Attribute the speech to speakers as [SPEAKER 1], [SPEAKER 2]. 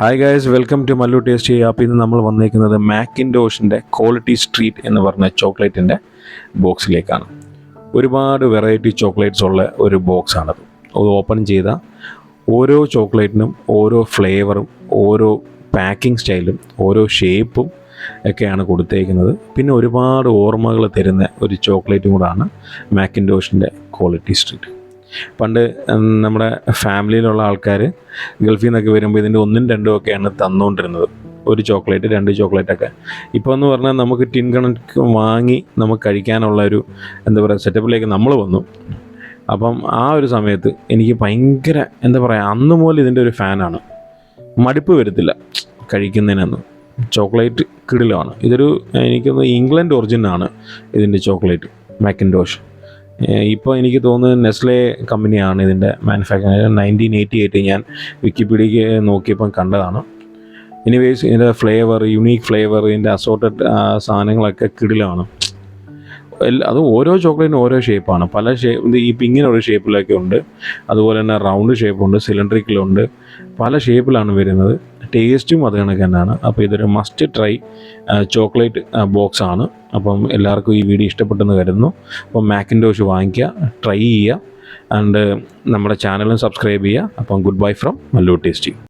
[SPEAKER 1] Hi guys welcome to Mallu tasty അപ്പോൾ ഇന്ന് നമ്മൾ വന്നിരിക്കുന്നത് മാക്കിൻഡോഷിന്റെ ക്വാളിറ്റി സ്ട്രീറ്റ് എന്ന് പറഞ്ഞ ചോക്ലേറ്റിന്റെ ബോക്സിലേക്കാണ്. ഒരുപാട് വെറൈറ്റി ചോക്ലേറ്റ്സ് ഉള്ള ഒരു ബോക്സാണത് അത് ഓപ്പൺ ചെയ്ത ഓരോ ചോക്ലേറ്റിനും ഓരോ ഫ്ലേവറും ഓരോ പാക്കിംഗ് സ്റ്റൈലും ഓരോ ഷേപ്പും ഒക്കെയാണ് കൊടുത്തേക്കുന്നത്. പിന്നെ ഒരുപാട് ഓർമ്മകൾ തരുന്ന ഒരു ചോക്ലേറ്റും കൂടാണ് മാക്കിൻഡോഷിന്റെ ക്വാളിറ്റി സ്ട്രീറ്റ് പണ്ട് നമ്മുടെ ഫാമിലിയിലുള്ള ആൾക്കാർ ഗൾഫിൽ നിന്നൊക്കെ വരുമ്പോൾ ഇതിന്റെ ഒന്നും രണ്ടും ഒക്കെയാണ് തന്നുകൊണ്ടിരുന്നത്. ഒരു ചോക്ലേറ്റ് രണ്ട് ചോക്ലേറ്റൊക്കെ. ഇപ്പോൾ എന്ന് പറഞ്ഞാൽ നമുക്ക് ടിൻ കണക്ക് വാങ്ങി നമുക്ക് കഴിക്കാനുള്ള ഒരു എന്താ പറയുക സെറ്റപ്പിലേക്ക് നമ്മൾ വന്നു. അപ്പം ആ ഒരു സമയത്ത് എനിക്ക് ഭയങ്കര എന്താ പറയുക അന്ന് മുതൽ ഇതിന്റെ ഒരു ഫാനാണ്. മടുപ്പ് വരത്തില്ല കഴിക്കുന്നതിനൊന്നും. ചോക്ലേറ്റ് കിടിലമാണ്. ഇതൊരു എനിക്കൊന്ന് ഇംഗ്ലണ്ട് ഒറിജിനാണ് ഇതിന്റെ ചോക്ലേറ്റ് മാക്കിൻഡോഷ് ഇപ്പോൾ എനിക്ക് തോന്നുന്നത് നെസ്ലെ കമ്പനിയാണ് ഇതിന്റെ മാനുഫാക്ചറിങ് നയന്റീൻ എയ്റ്റി എയ്റ്റ് ഞാൻ വിക്കിപീഡിയക്ക് നോക്കിയപ്പം കണ്ടതാണ്. എനിവേസ് ഇതിന്റെ ഫ്ലേവർ യുണീക്ക് ഫ്ലേവർ ഇതിന്റെ അസോർട്ടഡ് സാധനങ്ങളൊക്കെ കിടിലാണ് അത് ഓരോ ചോക്ലേറ്റിനും ഓരോ ഷേപ്പാണ് പല ഷേപ്പ് ഈ പിങ്ങിനെ ഒരു ഷേപ്പിലൊക്കെ ഉണ്ട്. അതുപോലെ തന്നെ റൗണ്ട് ഷേപ്പുണ്ട് സിലിണ്ടറിക്കലുണ്ട് പല ഷേപ്പിലാണ് വരുന്നത്. ടേസ്റ്റും അത് കണക്ക് തന്നെയാണ്. അപ്പോൾ ഇതൊരു മസ്റ്റ് ട്രൈ ചോക്ലേറ്റ് ബോക്സ് ആണ്. അപ്പം എല്ലാവർക്കും ഈ വീഡിയോ ഇഷ്ടപ്പെട്ടെന്ന് കരുതുന്നു. അപ്പം മാക്കിൻഡോഷ് വാങ്ങിക്കുക ട്രൈ ചെയ്യുക. ആൻഡ് നമ്മുടെ ചാനലും സബ്സ്ക്രൈബ് ചെയ്യുക. അപ്പം good bye from Mallu tasty